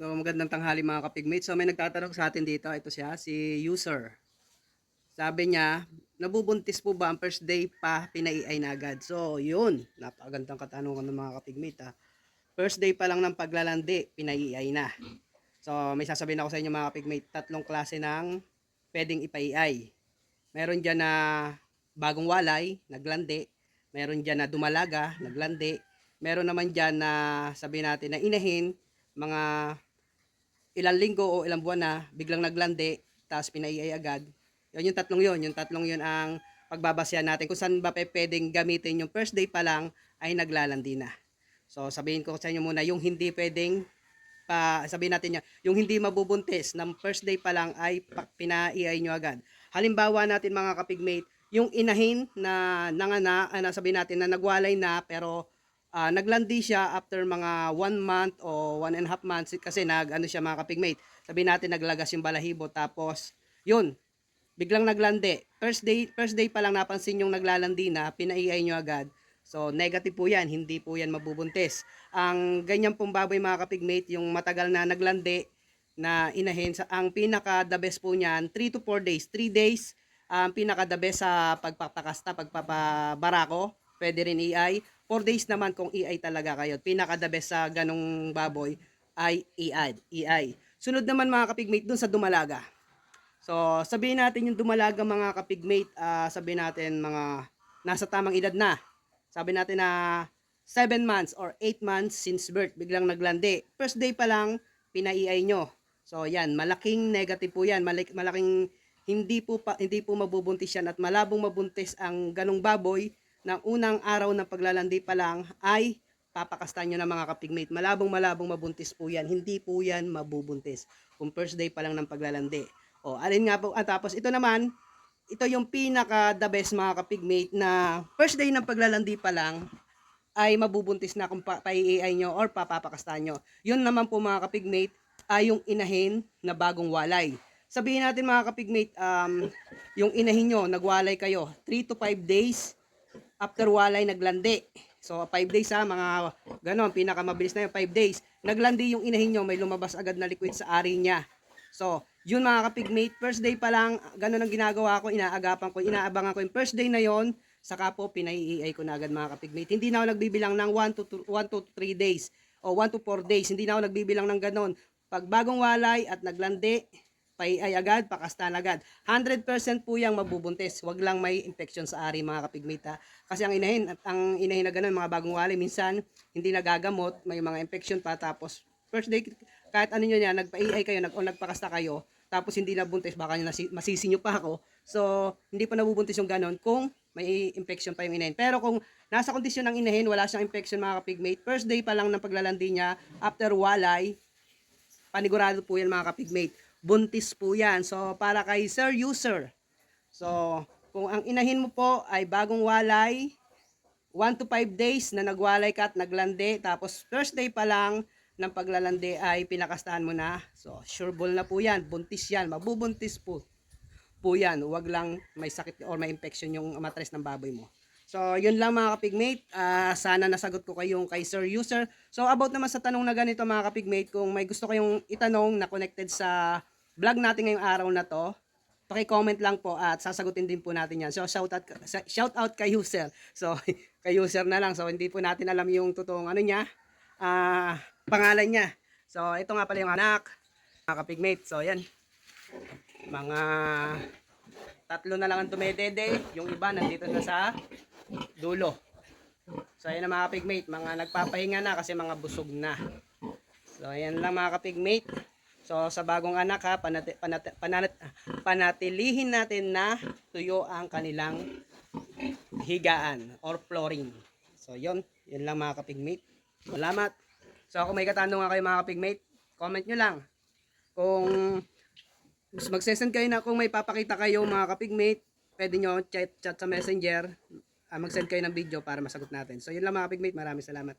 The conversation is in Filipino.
So magandang tanghali mga kapigmate. So may nagtatanong sa atin dito, ito siya, si user. Sabi niya, nabubuntis po ba ang first day pa pinaiay na agad? So yun, napakagandang katanungan ng mga kapigmate ha. First day pa lang ng paglalandi, pinaiay na. So may sasabihin ako sa inyo mga kapigmate, tatlong klase ng pwedeng ipaiay. Meron dyan na bagong walay, naglandi. Meron dyan na dumalaga, naglandi. Meron naman dyan na sabihin natin na inahin, mga ilang linggo o ilang buwan na biglang naglandi, tapos pinaiay agad. Yun yung tatlong yun. Yung tatlong yun ang pagbabasya natin kung saan ba pwedeng gamitin yung first day pa lang ay naglalandi na. So sabihin ko sa inyo muna, yung hindi pwedeng pa sabihin natin niya, yung hindi mabubuntis ng first day pa lang ay pinaiay nyo agad. Halimbawa natin mga kapigmate, yung inahin na nangana, na sabihin natin na nagwalay na pero ah, naglandi siya after mga one month o one and a half months kasi nag ano siya mga kapigmate. Sabihin natin naglagas yung balahibo tapos yun, biglang naglandi. First day, first day pa lang napansin yung naglalandi na, pinaiay nyo agad. So, negative po yan, hindi po yan mabubuntis. Ang ganyan pong baboy mga kapigmate, yung matagal na naglandi na inahin, sa, ang pinaka the best po niyan, 3 to 4 days. 3 days, ang pinaka the best sa pagpapakasta, pagpapabarako, pwede rin EI. 4 days naman kung EI talaga kayo. Pinaka the best sa ganong baboy ay EI. EI. Sunod naman mga kapigmate dun sa dumalaga. So, sabihin natin yung dumalaga mga kapigmate, ah, sabihin natin mga nasa tamang edad na. Sabi natin na 7 months or 8 months since birth, biglang naglandi. First day pa lang, pinaiay nyo. So, yan, malaking negative po yan. Malik, malaking hindi po, pa, hindi po mabubuntis yan at malabong mabuntis ang ganong baboy ng unang araw ng paglalandi pa lang ay papakastan nyo ng mga kapigmate. Malabong malabong mabuntis po yan. Hindi po yan mabubuntis. Kung first day pa lang ng paglalandi. O, alin nga po, at tapos ito naman, ito yung pinaka the best mga kapigmate na first day ng paglalandi pa lang ay mabubuntis na kung pa, pa-AI nyo or papapakastan nyo. Yun naman po mga kapigmate ay yung inahin na bagong walay. Sabihin natin mga kapigmate, um, yung inahin nyo, nagwalay kayo, 3 to 5 days after walay naglandi. So 5 days ha, mga ganon, pinakamabilis na yung 5 days. Naglandi yung inahin nyo, may lumabas agad na liquid sa ari niya. So, yun mga kapigmate, first day pa lang, ganun ang ginagawa ko, inaagapan ko, inaabangan ko yung first day na yon saka po pinai-EI ko na agad mga kapigmate. Hindi na ako nagbibilang ng 1 to 1 to 3 days o 1 to 4 days. Hindi na ako nagbibilang ng ganon. Pag bagong walay at naglandi, paiay agad, pakastan agad. 100% po yung mabubuntis. Wag lang may infection sa ari mga kapigmate ha. Kasi ang inahin, at ang inahin na ganun, mga bagong walay, minsan hindi nagagamot, may mga infection pa, tapos first day, kahit ano nyo yan, nagpa-AI kayo, nag, o nagpakasta kayo, tapos hindi nabuntis, baka nyo nasi, masisi nyo pa ako. So, hindi pa nabubuntis yung ganon kung may infection pa yung inahin. Pero kung nasa kondisyon ng inahin, wala siyang infection mga kapigmate, first day pa lang ng paglalandi niya, after walay, panigurado po yan mga kapigmate. Buntis po yan. So, para kay Sir User. So, kung ang inahin mo po ay bagong walay, 1 to 5 days na nagwalay ka at naglandi, tapos first day pa lang ng paglalandi ay pinakastahan mo na. So, sure ball na po yan. Buntis yan. Mabubuntis po. Po yan. Huwag lang may sakit or may infection yung matres ng baboy mo. So, yun lang mga kapigmate. Ah, sana nasagot ko kayong kay Sir User. So, about naman sa tanong na ganito mga kapigmate, kung may gusto kayong itanong na connected sa vlog natin ngayong araw na to, paki-comment lang po at sasagutin din po natin yan. So, shout out, shout out kay user. So, kay user na lang. So, hindi po natin alam yung totoong ano niya, ah, pangalan niya. So, ito nga pala yung anak, mga kapigmate. So, yan. Mga tatlo na lang ang dumedede. Yung iba nandito na sa dulo. So, ayan mga kapigmate. Mga nagpapahinga na kasi mga busog na. So, ayan lang mga kapigmate. So, sa bagong anak ha, panati, panati, panat, panatilihin natin na tuyo ang kanilang higaan or flooring. So, yon Yun lang mga kapigmate. Salamat. So, kung may katanungan kayo mga kapigmate, comment nyo lang. Kung magsesend kayo na kung may papakita kayo mga kapigmate, pwede nyo chat, chat sa messenger, ah, mag-send kayo ng video para masagot natin. So, yun lang mga kapigmate. Maraming salamat.